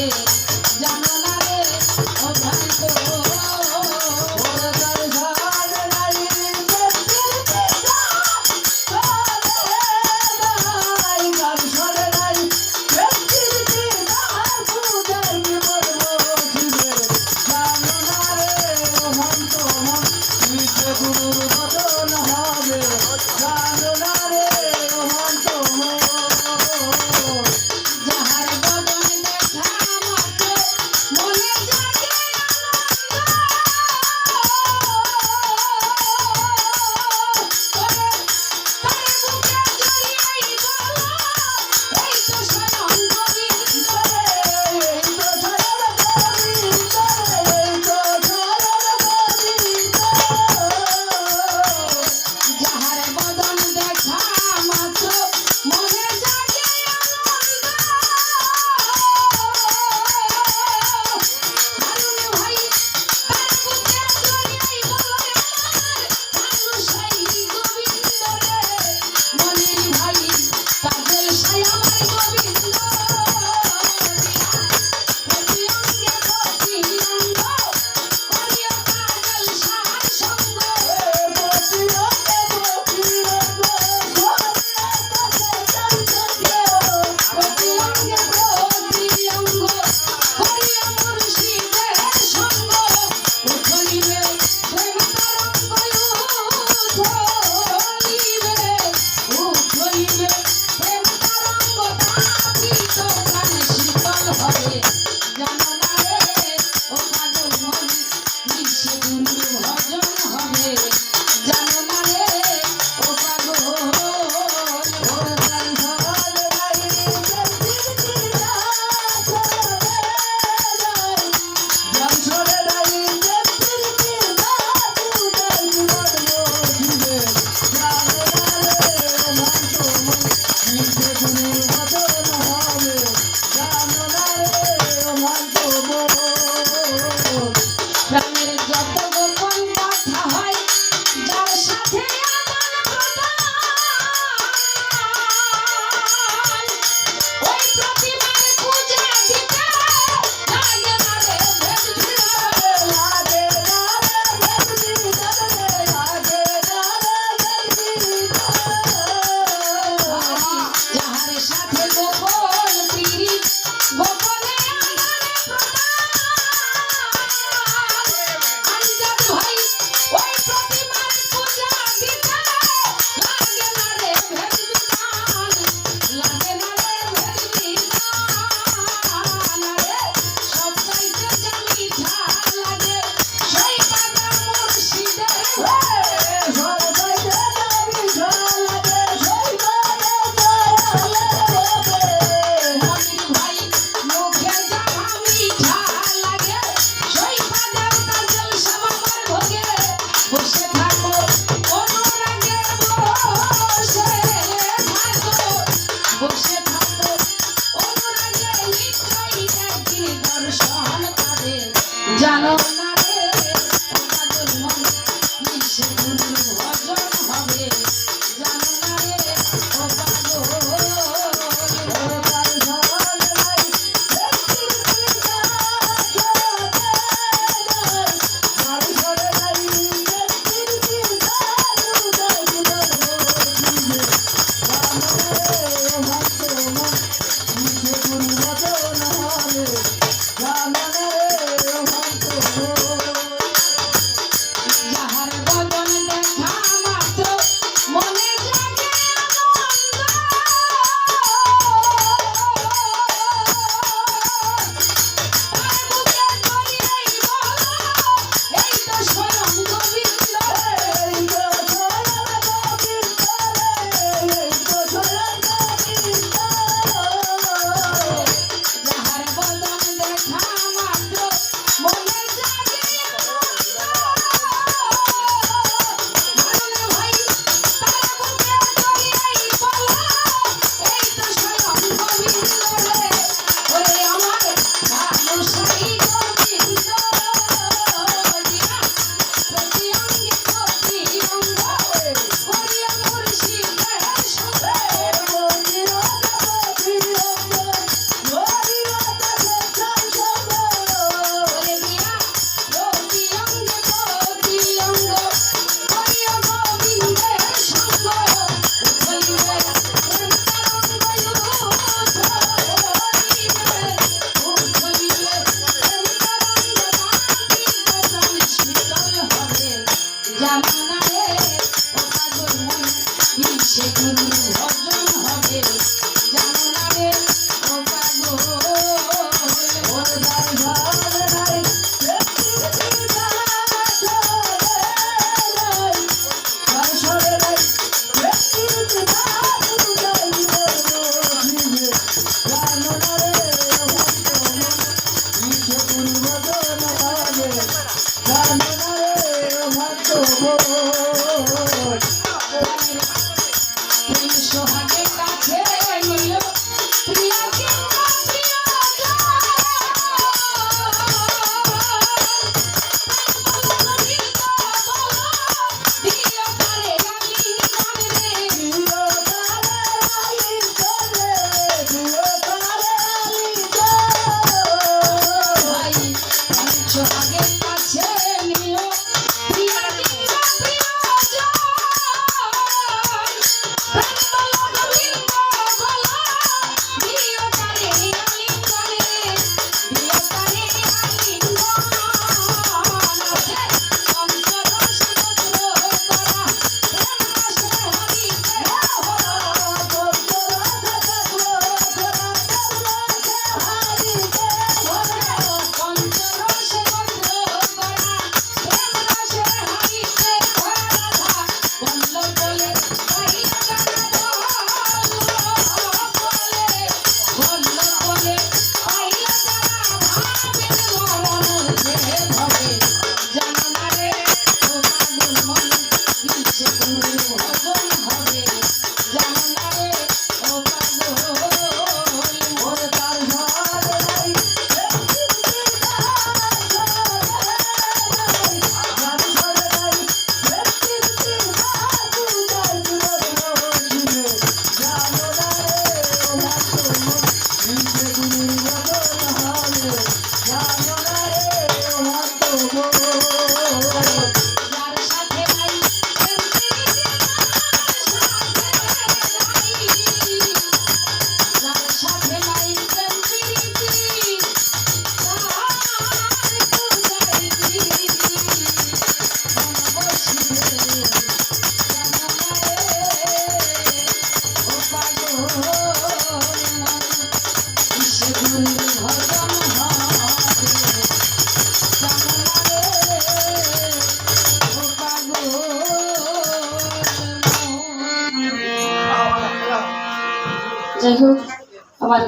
রে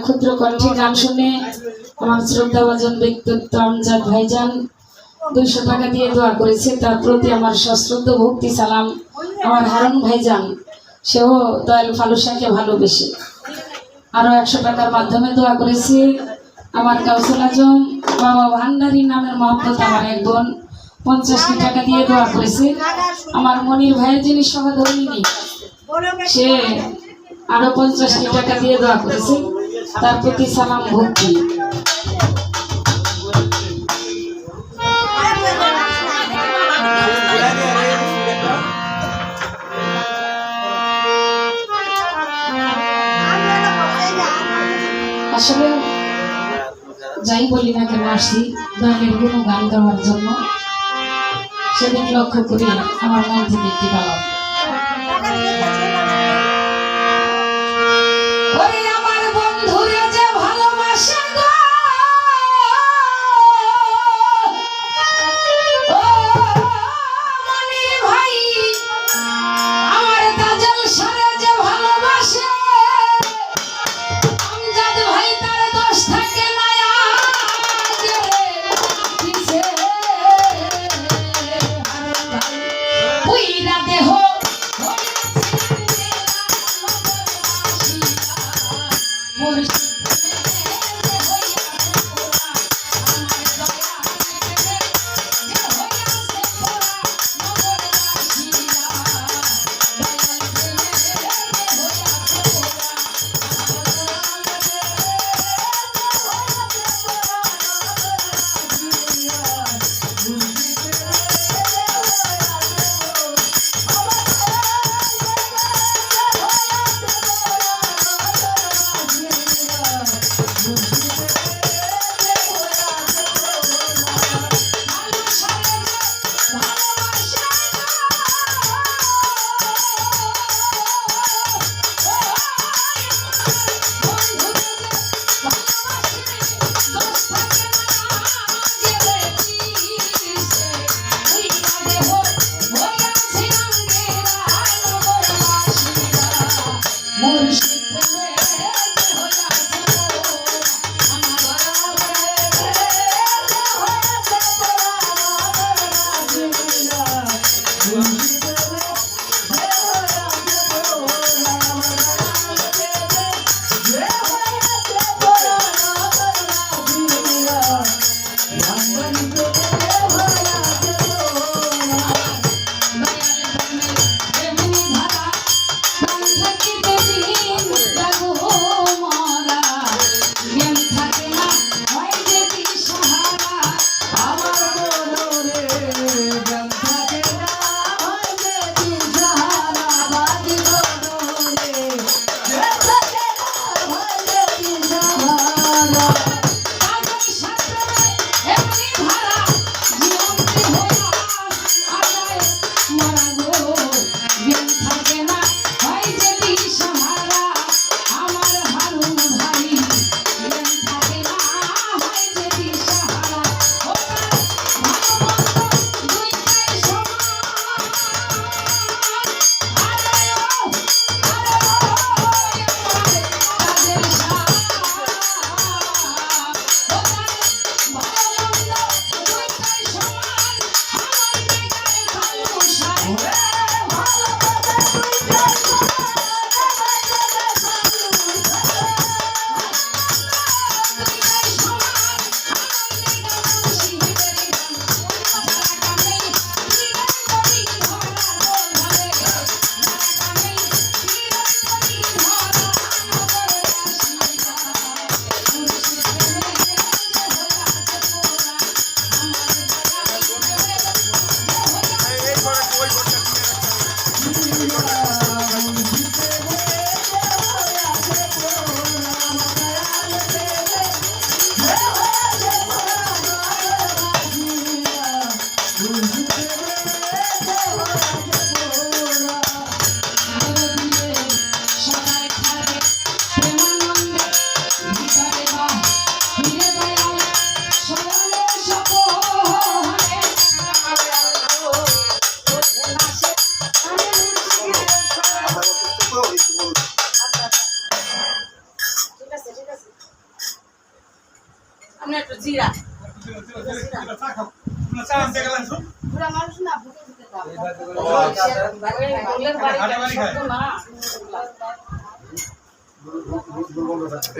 ক্ষুদ্র কণ্ঠে গান শুনে আমার শ্রদ্ধাভাজন ব্যক্তিত্ব আমজাদ ভাইজান দুইশো টাকা দিয়ে দোয়া করেছে। তার প্রতি আমার সশ্রদ্ধ ভক্তি, সালাম। আমার হারুন ভাইজান, সেও দয়াল ফালুসাকে ভালোবেসে। আরও একশো টাকার মাধ্যমে দোয়া করেছে। আমার কাউসুল আজম বাবা ভান্ডারী নামের মহব্বত আমার এক বোন, পঞ্চাশটি টাকা দিয়ে দোয়া করেছে। আমার মনির ভাইয়ের যিনি সহধর্মিনী, সে আরও পঞ্চাশটি টাকা দিয়ে দোয়া করেছে। তার প্রতি সালাম, ভক্তি। আসলে যাই বলি না কেন, আসছি। দলের কোনো গান গাওয়ার জন্য। সেদিন লক্ষ্য করি, আমার মন থেকে একটি গাওয়া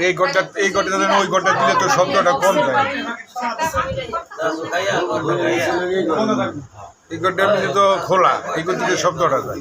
এই ঘরটা এই ঘরটা ওই ঘরটা দিলে তো শব্দটা কম যায়। এই ঘরটা দিলে তো খোলা, এই ঘর দিলে শব্দটা যায়।